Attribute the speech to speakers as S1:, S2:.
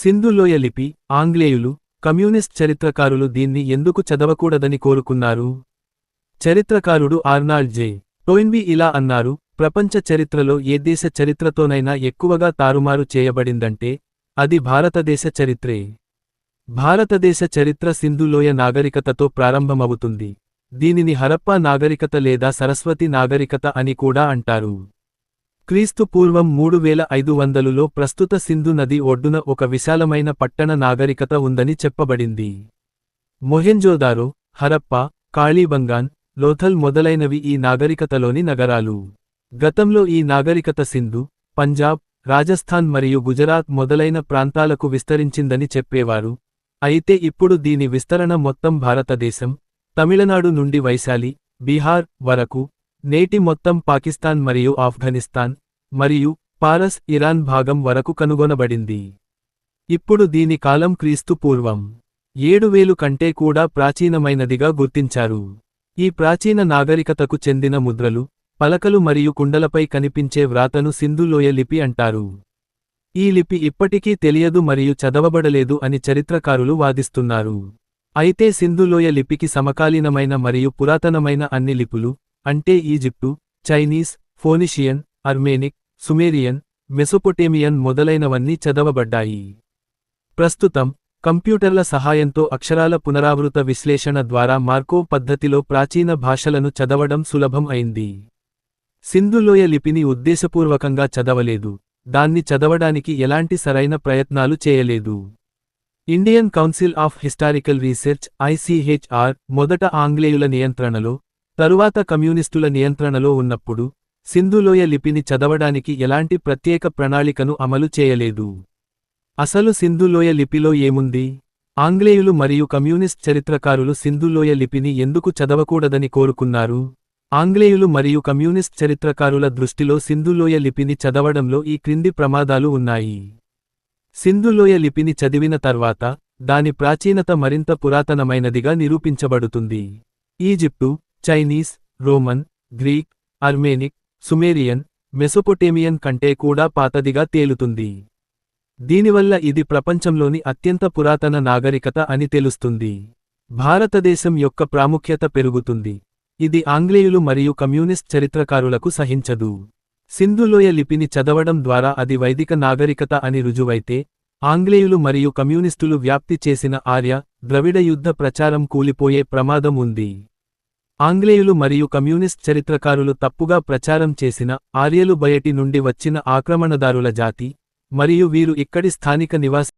S1: సింధులోయ లిపి ఆంగ్లేయులు కమ్యూనిస్ట్ చరిత్రకారులు దీన్ని ఎందుకు చదవకూడదని కోరుకున్నారు? చరిత్రకారుడు ఆర్నాల్డ్ జే. టోయిన్వి ఇలా అన్నారు ప్రపంచ చరిత్రలో ఏ దేశ చరిత్రతోనైనా ఎక్కువగా తారుమారు చేయబడిందంటే అది భారతదేశ చరిత్రే. భారతదేశ చరిత్ర సింధులోయ నాగరికతతో ప్రారంభమవుతుంది. దీనిని హరప్పా నాగరికత లేదా సరస్వతి నాగరికత అని కూడా అంటారు. క్రీస్తు పూర్వం మూడు వేల ఐదు వందలులో ప్రస్తుత సింధు నది ఒడ్డున ఒక విశాలమైన పట్టణ నాగరికత ఉందని చెప్పబడింది. మొహెంజోదారో హరప్పా కాళీబంగాన్ లోథల్ మొదలైనవి ఈ నాగరికతలోని నగరాలు. గతంలో ఈ నాగరికత సింధు పంజాబ్ రాజస్థాన్ మరియు గుజరాత్ మొదలైన ప్రాంతాలకు విస్తరించిందని చెప్పేవారు. అయితే ఇప్పుడు దీని విస్తరణ మొత్తం భారతదేశం తమిళనాడు నుండి వైశాలి బీహార్ వరకు నేటి మొత్తం పాకిస్తాన్ మరియు ఆఫ్ఘనిస్తాన్ మరియు పారస్ ఇరాన్ భాగం వరకు కనుగొనబడింది. ఇప్పుడు దీని కాలం క్రీస్తు పూర్వం. ఏడువేలు కంటే కూడా ప్రాచీనమైనదిగా గుర్తించారు. ఈ ప్రాచీన నాగరికతకు చెందిన ముద్రలు పలకలు మరియు కుండలపై కనిపించే వ్రాతను సింధులోయ లిపి అంటారు. ఈ లిపి ఇప్పటికీ తెలియదు మరియు చదవబడలేదు అని చరిత్రకారులు వాదిస్తున్నారు. అయితే సింధులోయ లిపికి సమకాలీనమైన మరియు పురాతనమైన అన్ని లిపులు అంటే Egypt Chinese Phoenician Aramaic Sumerian Mesopotamian మొదలైనవన్నీ చదవబడ్డాయి. ప్రస్తుతం కంప్యూటర్ల సహాయంతో అక్షరాల పునరావృత విశ్లేషణ ద్వారా మార్కో పద్ధతిలో ప్రాచీన భాషలను చదవడం సులభం అయింది. సింధులోయ లిపిని ఉద్దేశపూర్వకంగా చదవలేదు. దాన్ని చదవడానికి ఎలాంటి సరైన ప్రయత్నాలు చేయలేదు. Indian council of historical research ICHR మొదట ఆంగ్లేయుల నియంత్రణలో తరువాత కమ్యూనిస్టుల నియంత్రణలో ఉన్నప్పుడు సింధులోయ లిపిని చదవడానికి ఎలాంటి ప్రత్యేక ప్రణాళికను అమలు చేయలేదు. అసలు సింధులోయ లిపిలో ఏముంది? ఆంగ్లేయులు మరియు కమ్యూనిస్ట్ చరిత్రకారులు సింధులోయ లిపిని ఎందుకు చదవకూడదని కోరుకున్నారు? ఆంగ్లేయులు మరియు కమ్యూనిస్ట్ చరిత్రకారుల దృష్టిలో సింధులోయ లిపిని చదవడంలో ఈ క్రింది ప్రమాదాలు ఉన్నాయి. సింధులోయ లిపిని చదివిన తర్వాత దాని ప్రాచీనత మరింత పురాతనమైనదిగా నిరూపించబడుతుంది. ఈజిప్టు చైనీస్ రోమన్ గ్రీక్ అర్మేనిక్ సుమేరియన్ మెసొపొటేమియన్ కంటే కూడా పాతదిగా తేలుతుంది. దీనివల్ల ఇది ప్రపంచంలోని అత్యంత పురాతన నాగరికత అని తెలుస్తుంది. భారతదేశం యొక్క ప్రాముఖ్యత పెరుగుతుంది. ఇది ఆంగ్లేయులు మరియు కమ్యూనిస్ట్ చరిత్రకారులకు సహించదు. సింధులోయ లిపిని చదవడం ద్వారా అది వైదిక నాగరికత అని రుజువైతే ఆంగ్లేయులు మరియు కమ్యూనిస్టులు వ్యాప్తి చేసిన ఆర్య ద్రవిడ యుద్ధ ప్రచారం కూలిపోయే ప్రమాదం ఉంది. ఆంగ్లేయులు మరియు కమ్యూనిస్ట్ చరిత్రకారులు తప్పుగా ప్రచారం చేసిన ఆర్యలు బయటి నుండి వచ్చిన ఆక్రమణదారుల జాతి మరియు వీరు ఇక్కడి స్థానిక నివాసి